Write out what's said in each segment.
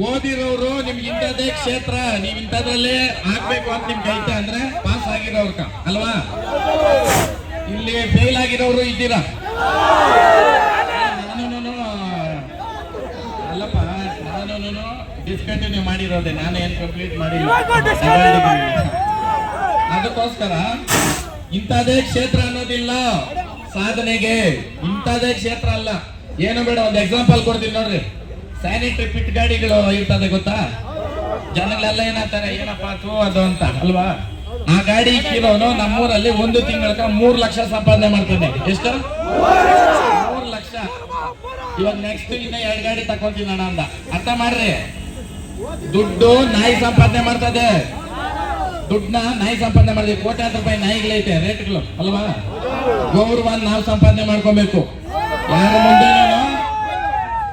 ಓದಿರೋರು ನಿಮ್ಗೆ ಇಂಥದ್ದೇ ಕ್ಷೇತ್ರ ನೀವ್ ಇಂಥದ್ರಲ್ಲೇ ಆಗ್ಬೇಕು ಅಂತ ನಿಮ್ಗೆ ಐತೆ ಅಂದ್ರೆ ಪಾಸ್ ಆಗಿರೋರ್ಕ ಅಲ್ವಾ? ಇಲ್ಲಿ ಫೇಲ್ ಆಗಿರೋರು ಇದ್ದೀರಾ? ನಾನು ಅಲ್ಲಪ್ಪ ನಾನು ಡಿಸ್ಕಂಟಿನ್ಯೂ ಮಾಡಿರೋದೆ ನಾನು ಏನು ಕಂಪ್ಲೀಟ್ ಮಾಡಿಲ್ಲ. ಅದಕ್ಕೋಸ್ಕರ ಇಂಥದೇ ಕ್ಷೇತ್ರ ಅನ್ನೋದಿಲ್ಲ. ಸಾಧನೆಗೆ ಇಂಥದೇ ಕ್ಷೇತ್ರ ಅಲ್ಲ. ಏನು ಬೇಡ ಒಂದು ಎಕ್ಸಾಂಪಲ್ ಕೊಡ್ತೀನಿ ನೋಡ್ರಿ. ಸ್ಯಾನಿಟರಿ ಪಿಟ್ ಗಾಡಿಗಳು ಇರ್ತದೆ ಗೊತ್ತಾ? ಜನಗಳೆಲ್ಲ ಏನಂತಾರೆ ಏನಪ್ಪ ತೂ ಅದು ಅಂತ, ಅಲ್ವಾ? ಆ ಗಾಡಿ ಇಕ್ಕಿರೋನು ನಮ್ಮೂರಲ್ಲಿ ಒಂದು ತಿಂಗಳಕ ಮೂರ್ ಲಕ್ಷ ಸಂಪಾದನೆ ಮಾಡ್ತಾನೆ. ಎಷ್ಟು? ಮೂರ್ ಲಕ್ಷ. ಇವಾಗ ನೆಕ್ಸ್ಟ್ ಇನ್ನ ಎರಡ್ ಗಾಡಿ ತಕೊಂತೀನಿ ಅಣ್ಣ ಅಂದ. ಅರ್ಥ ಮಾಡ್ರಿ? ದುಡ್ಡು ನಾಯಿ ಸಂಪಾದನೆ ಮಾಡ್ತದೆ. ದುಡ್ಡನ್ನ ನಾಯಿ ಸಂಪಾದನೆ ಮಾಡಿದ್ವಿ ಕೋಟ್ಯಾಂತರ ರೂಪಾಯಿ ನಾಯಿಗಳೈತೆ ರೇಟ್ಗಳು, ಅಲ್ವಾ? ಗೌರವ ನಾವು ಸಂಪಾದನೆ ಮಾಡ್ಕೊಬೇಕು. ಯಾರ ಮುಂದೆ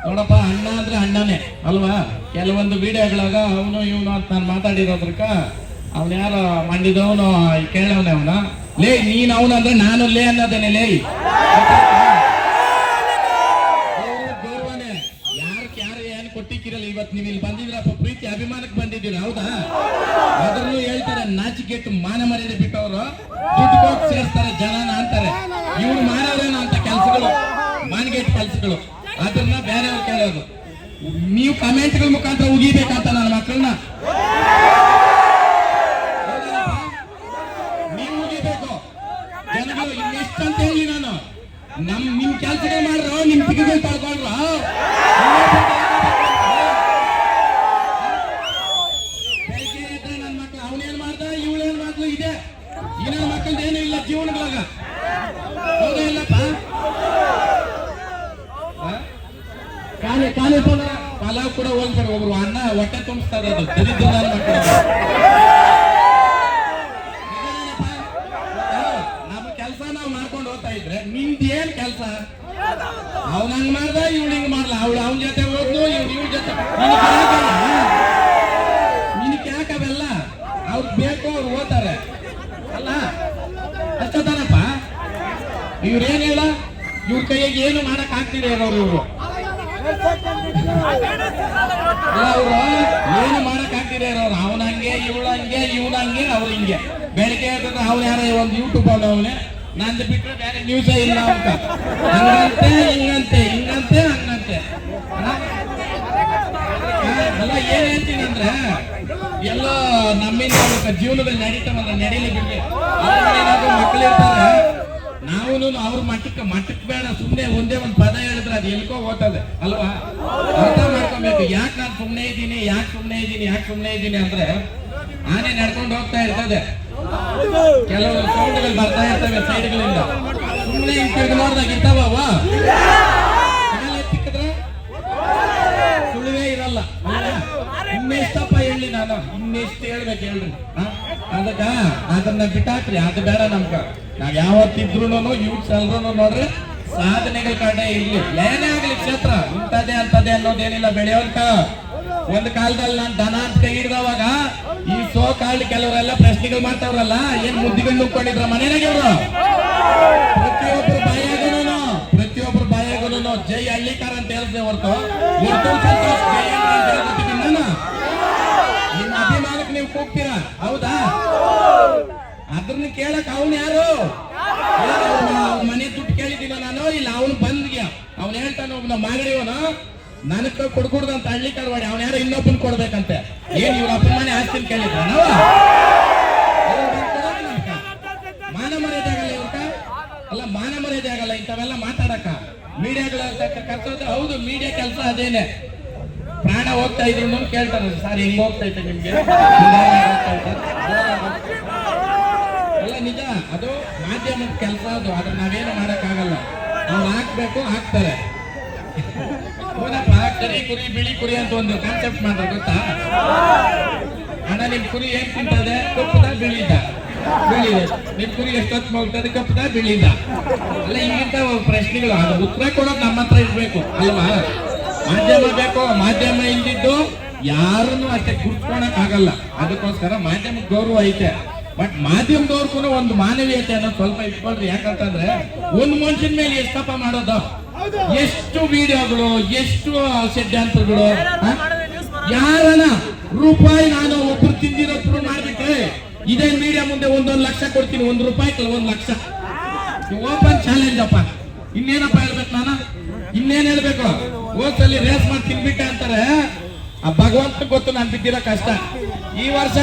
ನೋಡಪ್ಪ, ಅಣ್ಣ ಅಣ್ಣನೇ ಅಲ್ವಾ? ಕೆಲವೊಂದು ವಿಡಿಯೋಗಳಾಗ ಅವನು ಇವನು ಅಂತ ನಾನು ಮಾತಾಡಿರೋದ್ರಕ ಅವನು ಯಾರೋ ಮಂಡಿದವನು ಕೇಳವನೇ ಅವನ. ಲೇ, ನೀನು ಅವನು ಅಂದ್ರೆ ನಾನು ಲೇ ಅನ್ನೋದೇನೆ, ಲೇ. ಗೌರವ ಗೌರವನೇ. ಯಾರಕ್ಕೆ ಯಾರು ಏನು ಕೊಟ್ಟಿಕ್ಕಿರಲ್ಲ ಇವತ್ತು ನೀವು ಇಲ್ಲಿ ಬಂದಿದ್ರಪ್ಪ ಪ್ರೀತಿ ಅಭಿಮಾನಕ್ಕೆ ಬಂದಿದ್ದೀರ? ಹೌದಾ? ಅದರಲ್ಲೂ ಹೇಳ್ತಾರೆ, ನಾಚಿಕೆಟ್ಟು ಮಾನ ಮರ್ಯಾದೆ ಬಿಟ್ಟವರು, ದುಡ್ಡು ಸೇರ್ತಾರೆ ಜನನ ಅಂತಾರೆ. ಇವ್ರು ಮಾಡೋರೇನೋ ಅಂತ ಕೆಲಸಗಳು, ಮಾನ್ಗೇಟ್ ಕೆಲಸಗಳು. ಅದನ್ನ ಬೇರೆಯವ್ರು ಕೇಳೋದು. ನೀವು ಕಮೆಂಟ್ಗಳ ಮುಖಾಂತರ ಉಗಿಬೇಕಂತ ನನ್ನ ಮಕ್ಕಳನ್ನ. ನೀವು ಉಗಿಬೇಕು. ಜನಗಳು ಇನ್ನೆಷ್ಟು ಅಂತ ಹೇಳಿ ನಾನು. ನಮ್, ನಿಮ್ ಕೆಲಸಗಳು ಮಾಡ್ರು, ನಿಮ್ ಟಿಕೆಟ್ಗಳು ತಳ್ಕೊಂಡ್ರು ನನ್ನ ಮಕ್ಳು ಅವನೇನ್ ಮಾಡ್ದ? ಇವಳೇನ್ ಇದೆ. ಈ ನನ್ನ ಮಕ್ಕಳದ್ದು ಏನೂ ಇಲ್ಲ ಜೀವನಗಳಾಗ ಹೌದಾ ಇಲ್ಲಪ್ಪ? ಕಾಲಿ ಕಾಲಿ ಪಲಾವ್ ಕೂಡ ಹೋಗ್ತಾರೆ. ಒಬ್ರು ಅನ್ನ ಹೊಟ್ಟೆ ತುಂಬಿಸ್ತಾರೆ ಅದು. ಮಕ್ಕಳು ನಮ್ಮ ಕೆಲಸ ನಾವು ಮಾಡ್ಕೊಂಡು ಹೋಗ್ತಾ ಇದ್ರೆ ನಿಮ್ದು ಏನ್ ಕೆಲಸ? ಅವ್ನ ಹಂಗ್ ಮಾಡ್ದ ಇವ್ಳು ಹಿಂಗ್ ಮಾಡ್ಲ ಅವಳು ಅವನ ಜೊತೆ ಹೋದ್ಲು ಇವ್ಳು ಇವ್ ಜೊತೆ. ನಿನಗೆ ಯಾಕೆ ಅವೆಲ್ಲ? ಅವ್ರಿಗೆ ಬೇಕು ಅವ್ರು ಓದ್ತಾರೆ. ಅಲ್ಲ? ಅಷ್ಟತಾನಪ್ಪ ಇವ್ರೇನ್ ಹೇಳ? ಇವ್ರ ಕೈಯಾಗ ಏನು ಮಾಡಕ್ ಆಗ್ತಿದೆ ಇರೋರು ಇವ್ರು. ಅವರು ಏನು ಮಾಡಕ್ ಆಗ್ತಿದೆ ಇರೋರು ಅವನ ಹಂಗೆ, ಇವಳ ಹಂಗೆ, ಇವನ ಹಂಗೆ, ಅವ್ರು ಹಿಂಗೆ. ಬೆಳಿಗ್ಗೆ ಅವ್ನು ಯಾರೋ ಒಂದು ಯೂಟ್ಯೂಬ್ ಅವನೇ. ನಂದು ಬಿಟ್ರೆ ಬೇರೆ ನ್ಯೂಸೇ ಇಲ್ಲ ಅಂತ. ಹಂಗಂತೆ, ಹಿಂಗಂತೆ ಹಿಂಗಂತೆ, ಹಂಗಂತೆ? ಅಲ್ಲ, ಏನ್ ಹೇಳ್ತೀನಿ ಅಂದ್ರೆ, ಎಲ್ಲ ನಮ್ಮಿಂದ ಅವ್ರ ಜೀವನದಲ್ಲಿ ನಡೀತಾವಲ್ಲ ನಡೀಲಿ ಬಿಡ್ರಿ. ಮಕ್ಕಳಿರ್ತಾರೆ ನಾವು ಅವ್ರ ಮಟ್ಟಕ್ಕೆ ಮಟ್ಟಕ್ಕೆ ಬೇಡ ಸುಮ್ಮನೆ ಒಂದೇ ಒಂದು ಪದ ಹೇಳಿದ್ರೆ ಅದು ಎಲ್ಕೋ ಓದ್ತದೆ ಅಲ್ವಾ? ಅರ್ಥ ಮಾಡ್ಕೊಬೇಕು. ಯಾಕೆ ನಾನು ಸುಮ್ಮನೆ ಇದ್ದೀನಿ, ಯಾಕೆ ಸುಮ್ಮನೆ ಇದ್ದೀನಿ, ಯಾಕೆ ಸುಮ್ಮನೆ ಇದ್ದೀನಿ ಅಂದ್ರೆ ಆನೆ ನಡ್ಕೊಂಡು ಹೋಗ್ತಾ ಇರ್ತದೆ. ಕೆಲವು ಸೌಂಡ್ಗಳು ಬರ್ತಾ ಇರ್ತವೆ ಸೈಡ್ಗಳಿಂದ. ಸುಮ್ಮನೆ ಇಂಟರ್ವ್ಯೂ ನೋಡ್ದಾಗ ಇರ್ತಾವ ಅದನ್ನ ಬಿಟ್ಟಾಕ್ರಿ, ಅದು ಬೇಡ ನಮ್ಗ. ನಾವ್ ಯಾವತ್ತಿದ್ರು ಯೂತ್ಸ್ ಎಲ್ರು ನೋಡ್ರಿ ಸಾಧನೆಗಳ ಕಡೆ ಇರ್ಲಿ ಏನೇ ಆಗ್ಲಿ ಕ್ಷೇತ್ರ ಇಂಥದೇ ಅಂತದೇ ಅನ್ನೋದೇನಿಲ್ಲ ಬೆಳೆಯೋಂತ ಒಂದ್ ಕಾಲದಲ್ಲಿ ನಾನು ದನ ಅಂತ ಕೈ ಹಿಡ್ದವಾಗ, ಈ ಸೋ ಕಾಲ್ ಕೆಲವರೆಲ್ಲ ಪ್ರಶ್ನೆಗಳು ಮಾಡ್ತಾವ್ರಲ್ಲ, ಏನ್ ಮುದ್ದಿಗಳು ನುಕ್ಕೊಂಡಿದ್ರ ಮನೇನಾಗ ಪ್ರತಿಯೊಬ್ರು ಬಾಯಾಗನು ಪ್ರತಿಯೊಬ್ರು ಬಾಯಾಗನು ಜೈ ಹಳ್ಳಿಕಾರ ಅಂತ ಹೇಳಿದ್ರೆ ಹೊರತು ನಿಮ್ಮ ಅಭಿಮಾನಕ್ಕೆ ನೀವು ಕೂಗ್ತೀರಾ? ಹೌದಾ? ಅದ್ರನ್ನ ಕೇಳಕ್ ಅವನ್ ಯಾರು? ಮನೆ ದುಡ್ಡು ಕೇಳಿದೀವ ನಾನು? ಇಲ್ಲ, ಅವನು ಬಂದ್ಗೆ. ಅವ್ನು ಹೇಳ್ತಾನೆ ಒಬ್ಬನ ಮಾಗಡಿವನ ನನಗ್ ಕೊಡ್ಕೊಡ್ದು ಅಂತ ಹಳ್ಳಿ ಕಡವಾಡಿ ಅವ್ನ ಯಾರು ಇನ್ನೊಬ್ಬನ್ ಕೊಡ್ಬೇಕಂತೆ? ಏನ್ ಇವ್ರ ಅಪ್ಪನ ಮನೆ ಆಸ್ತಿನ ಕೇಳಿದ್ರ ಮಾನ ಮರ್ಯಾದೆ ಅಲ್ಲ, ಮಾನ ಮರ್ಯಾದೆ ಆಗಲ್ಲ ಇಂಥವೆಲ್ಲ ಮಾತಾಡಕ. ಮೀಡಿಯಾಗಳ ಕರ್ತವ್ಯ ಹೌದು, ಮೀಡಿಯಾ ಕೆಲಸ ಅದೇನೆ. ಪ್ರಾಣ ಹೋಗ್ತಾ ಇದ್ದೀನಿ ಕೇಳ್ತಾರೆ ಸರ್, ಹಿಂಗ್ ಹೋಗ್ತಾ ಐತೆ ನಿಮ್ಗೆ? ನಿಜ. ಅದು ಮಾಧ್ಯಮದ ಕೆಲಸ ಅದು. ಅದನ್ನ ನಾವೇನು ಮಾಡಕ್ಕಾಗಲ್ಲ. ಅವ್ರು ಹಾಕ್ಬೇಕು, ಹಾಕ್ತಾರೆ. ಕರಿ ಕುರಿ, ಬಿಳಿ ಕುರಿ ಅಂತ ಒಂದು ಕಾನ್ಸೆಪ್ಟ್ ಮಾಡ್ರ ಗೊತ್ತಾ? ಅಣ್ಣ, ನಿಮ್ ಕುರಿ ಏನ್ ತಿಂತದೆ? ಕಪ್ಪದ, ಬಿಳಿದ. ಬಿಳಿದೆ. ನಿಮ್ ಕುರಿ ಎಷ್ಟೊತ್ತು ಹೋಗ್ತದೆ ಕಪ್ಪದ, ಬಿಳಿದ. ಅಲ್ಲ ಈಗಿಂತ ಪ್ರಶ್ನೆಗಳು. ಅದು ಉತ್ತರ ಕೊಡೋದು ನಮ್ಮ ಹತ್ರ ಇರ್ಬೇಕು, ಅಲ್ವಾ? ಮಾಧ್ಯಮ ಬೇಕು, ಮಾಧ್ಯಮ ಇಲ್ದಿದ್ದು ಯಾರನ್ನು ಅಷ್ಟೇ ಗುರ್ತ್ಕೊಳಕ್ ಆಗಲ್ಲ ಅದಕ್ಕೋಸ್ಕರ ಮಾಧ್ಯಮಕ್ಕೆ ಗೌರವ ಐತೆ. ಬಟ್ ಮಾಧ್ಯಮದವ್ರು ಕೂಡ ಒಂದು ಮಾನವೀಯತೆ ಅನ್ನೋದು ಸ್ವಲ್ಪ ಇಟ್ಕೊಳ್ರಿ. ಯಾಕಂತಂದ್ರೆ ಒಂದು ಮನುಷ್ಯನ ಮೇಲೆ ಎಷ್ಟಪ್ಪ ಮಾಡೋದು? ಎಷ್ಟು ವಿಡಿಯೋಗಳು ಎಷ್ಟು ಸಿದ್ಧಾಂತಗಳು? ಯಾರನ ರೂಪಾಯಿ ನಾನು ಒಬ್ರು ತಿಂದಿರೋದ್ರು ಮಾಡ್ಬಿಟ್ರೆ ಇದೇ ಮೀಡಿಯಾ ಮುಂದೆ ಒಂದೊಂದು ಲಕ್ಷ ಕೊಡ್ತೀನಿ. ಒಂದು ರೂಪಾಯಿ ಒಂದ್ ಲಕ್ಷ. ಓಪನ್ ಚಾಲೆಂಜ್ ಅಪ್ಪ. ಇನ್ನೇನಪ್ಪ ಹೇಳ್ಬೇಕು ನಾನು? ಇನ್ನೇನ್ ಹೇಳ್ಬೇಕು? ಓದ್ಸಲ್ಲಿ ರೇಸ್ ಮಾಡಿ ತಿನ್ಬಿಟ್ಟೆ ಅಂತಾರೆ. ಆ ಭಗವಂತ ಗೊತ್ತು ನಾನು ಬಿದ್ದಿರೋ ಕಷ್ಟ. ಈ ವರ್ಷ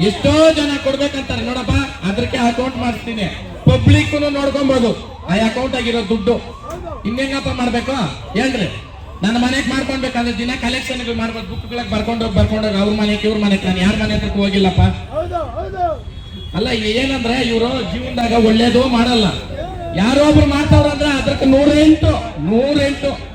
ಎಷ್ಟೋ ಜನ ಕೊಡ್ಬೇಕಂತಾರೆ, ನೋಡಪ್ಪ ಅದಕ್ಕೆ ಅಕೌಂಟ್ ಮಾಡಿಸ್ತೀನಿ. ಪಬ್ಲಿಕ್ ನೋಡ್ಕೊಬಹುದು ಆ ಅಕೌಂಟ್ ಆಗಿರೋ ದುಡ್ಡು. ಇನ್ನೇನಪ್ಪ ಮಾಡ್ಬೇಕು? ಹೇಳ್ರಿ. ನನ್ನ ಮನೆಗೆ ಮಾಡ್ಕೊಳ್ಬೇಕಂದ್ರೆ ದಿನ ಕಲೆಕ್ಷನ್ ಮಾಡ್ಬೋದು. ಬುಕ್ಗಳಿಗೆ ಬರ್ಕೊಂಡೋಗಿ ಬರ್ಕೊಂಡೋಗಿ ಅವ್ರ ಮನೆಗೆ, ಇವ್ರ ಮನೆಗೆ ನಾನು ಯಾರ ಮನೆ ಹತ್ರಕ್ಕೆ ಹೋಗಿಲ್ಲಪ್ಪ? ಅಲ್ಲ ಏನಂದ್ರೆ ಇವರು ಜೀವನದಾಗ ಒಳ್ಳೇದು ಮಾಡಲ್ಲ. ಯಾರೋ ಒಬ್ರು ಮಾಡ್ತಾವ್ರಂದ್ರೆ ಅದಕ್ಕೆ ನೂರೆಂಟು ನೂರೆಂಟು.